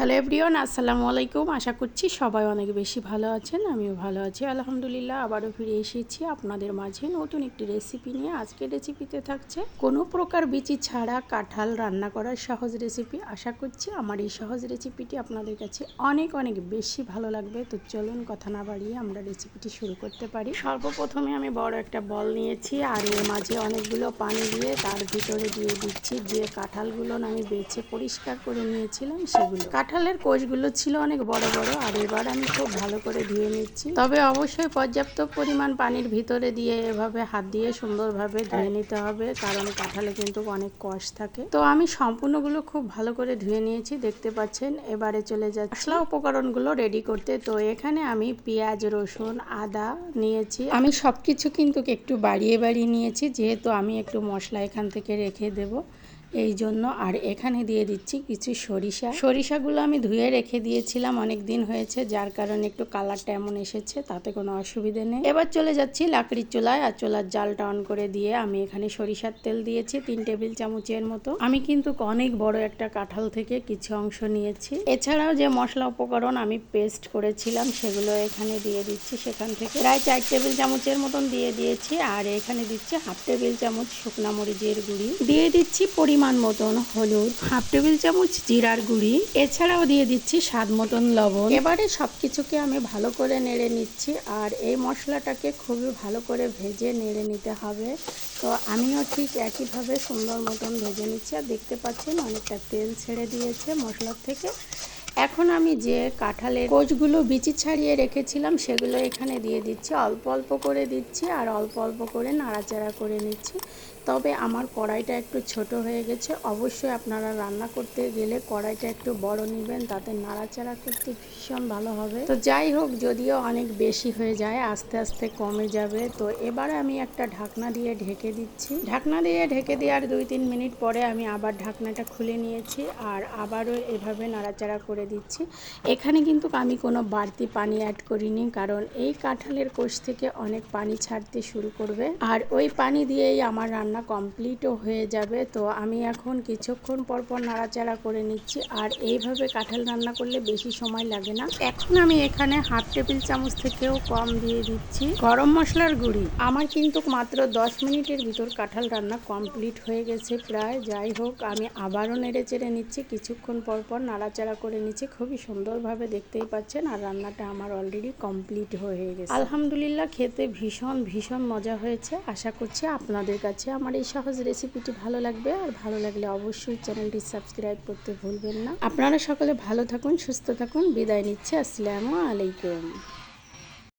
Hello everyone, আসসালামু আলাইকুম। আশা করছি সবাই অনেক বেশি ভালো আছেন, আমিও ভালো আছি। আলহামদুলিল্লাহ, আবারও ফিরে এসেছি আপনাদের মাঝে নতুন একটি রেসিপি নিয়ে। আজকে রেসিপিতে থাকছে কোনো প্রকার বিচি ছাড়া কাঁঠাল রান্না করার সহজ রেসিপি আশা করছি আমার এই সহজ রেসিপিটি আপনাদের কাছে অনেক অনেক বেশি ভালো লাগবে। তো চলুন কথা না বাড়িয়ে আমরা রেসিপিটি শুরু করতে পারি। সর্বপ্রথমে আমি বড় একটা বল নিয়েছি আর এর মাঝে অনেকগুলো পানি দিয়ে তার ভিতরে দিয়ে দিচ্ছি। যে কাঁঠালগুলো আমি বেছে পরিষ্কার করে নিয়েছিলাম সেগুলো। কাঁঠালের কোষগুলো ছিল অনেক বড় বড়, আর এবার আমি খুব ভালো করে ধুয়ে নিচ্ছি। তবে অবশ্যই পর্যাপ্ত পরিমাণ পানির ভিতরে দিয়ে এভাবে হাত দিয়ে সুন্দরভাবে ধুয়ে নিতে হবে, কারণ কাঁঠালে কিন্তু অনেক কষ থাকে। তো আমি সম্পূর্ণগুলো খুব ভালো করে ধুয়ে নিয়েছি, দেখতে পাচ্ছেন? এবারে চলে যাচ্ছে। মশলা উপকরণগুলো রেডি করতে। তো এখানে আমি পেঁয়াজ, রসুন, আদা নিয়েছি। আমি সব কিছু কিন্তু একটু বাড়িয়ে বাড়িয়ে নিয়েছি, যেহেতু আমি একটু মশলা এখান থেকে রেখে দেবো। এই জন্য আর এখানে দিয়ে দিচ্ছি কিছু সরিষা। সরিষাগুলো আমি ধুয়ে রেখে দিয়েছিলাম অনেক দিন হয়েছে, যার কারণে একটু কালারটা এমন এসেছে, তাতে কোনো অসুবিধে নেই। এবার চলে যাচ্ছি লাকড়ির চুলায়, আর চুলার জালটা অন করে দিয়ে আমি এখানে সরিষার তেল দিয়েছি, তিন টেবিল চামচের মতো। আমি কিন্তু অনেক বড় একটা কাঁঠাল থেকে কিছু অংশ নিয়েছি। এছাড়াও যে মশলা উপকরণ আমি পেস্ট করেছিলাম, সেগুলো এখানে দিয়ে দিচ্ছি সেখান থেকে। প্রায় চার টেবিল চামচের মতন দিয়ে দিয়েছি, আর এখানে দিচ্ছি হাফ টেবিল চামচ শুকনা মরিচের গুঁড়ি। দিয়ে দিচ্ছি পরিমাণ পরিমাণ মতন হলুদ হাফ টেবিল চামচ জিরার গুঁড়ি, এছাড়াও দিয়ে দিচ্ছি স্বাদ মতন লবণ। এবারে সব কিছুকে আমি ভালো করে নেড়ে নিচ্ছি, আর এই মশলাটাকে খুবই ভালো করে ভেজে নেড়ে নিতে হবে। তো আমিও ঠিক একইভাবে সুন্দর মতন ভেজে নিচ্ছি, আর দেখতে পাচ্ছেন অনেকটা তেল ছেড়ে দিয়েছে মশলার থেকে। এখন আমি যে কাঁঠালের কোচগুলো বিচি ছাড়িয়ে রেখেছিলাম, সেগুলো এখানে দিয়ে দিচ্ছি। অল্প অল্প করে দিচ্ছি আর অল্প অল্প করে নাড়াচাড়া করে নিচ্ছি। তবে আমার কড়াইটা একটু ছোট হয়ে গেছে। অবশ্যই আপনারা রান্না করতে গেলে কড়াইটা একটু বড় নেবেন, তাতে নাড়াচাড়া করতে ভীষণ ভালো হবে। তো যাই হোক, যদিও অনেক বেশি হয়ে যায়, আস্তে আস্তে কমে যাবে। তো এবারে আমি একটা ঢাকনা দিয়ে ঢেকে দিচ্ছি। ঢাকনা দিয়ে ঢেকে দেওয়ার দুই তিন মিনিট পরে আমি আবার ঢাকনাটা খুলে নিয়েছি আর আবারও এভাবে নাড়াচাড়া করে দিচ্ছি। এখানে কিন্তু আমি কোনো বাড়তি পানি অ্যাড করিনি, কারণ এই কাঁঠালের কোষ থেকে অনেক পানি ছাড়তে শুরু করবে। আর ওই পানি দিয়েই আমার রান্না কমপ্লিটও হয়ে যাবে। তো আমি এখন কিছুক্ষণ পর পর নাড়াচাড়া করে নিচ্ছি। আর এইভাবে কাঁঠাল রান্না করলে বেশি সময় লাগে না। এখন আমি এখানে হাফ টেবিল চামচ থেকেও কম দিয়ে দিচ্ছি। গরম মশলার গুঁড়ি। আমার কিন্তু মাত্র দশ মিনিটের ভিতর কাঁঠাল রান্না কমপ্লিট হয়ে গেছে প্রায়। যাই হোক, আমি আবারও নেড়ে চেড়ে নিচ্ছি। কিছুক্ষণ পর পর নাড়াচাড়া করে নিচ্ছি। খুবই সুন্দরভাবে দেখতেই পাচ্ছেন আর রান্নাটা আমার অলরেডি কমপ্লিট হয়ে গেছে। আলহামদুলিল্লাহ খেতে ভীষণ ভীষণ মজা হয়েছে। আশা করছি আপনাদের কাছে আমার এই সহজ রেসিপিটি ভালো লাগবে। আর ভালো লাগলে অবশ্যই চ্যানেলটি সাবস্ক্রাইব করতে ভুলবেন না। আপনারা সকলে ভালো থাকুন, সুস্থ থাকুন। বিদায় নিচ্ছে। আসসালামু আলাইকুম।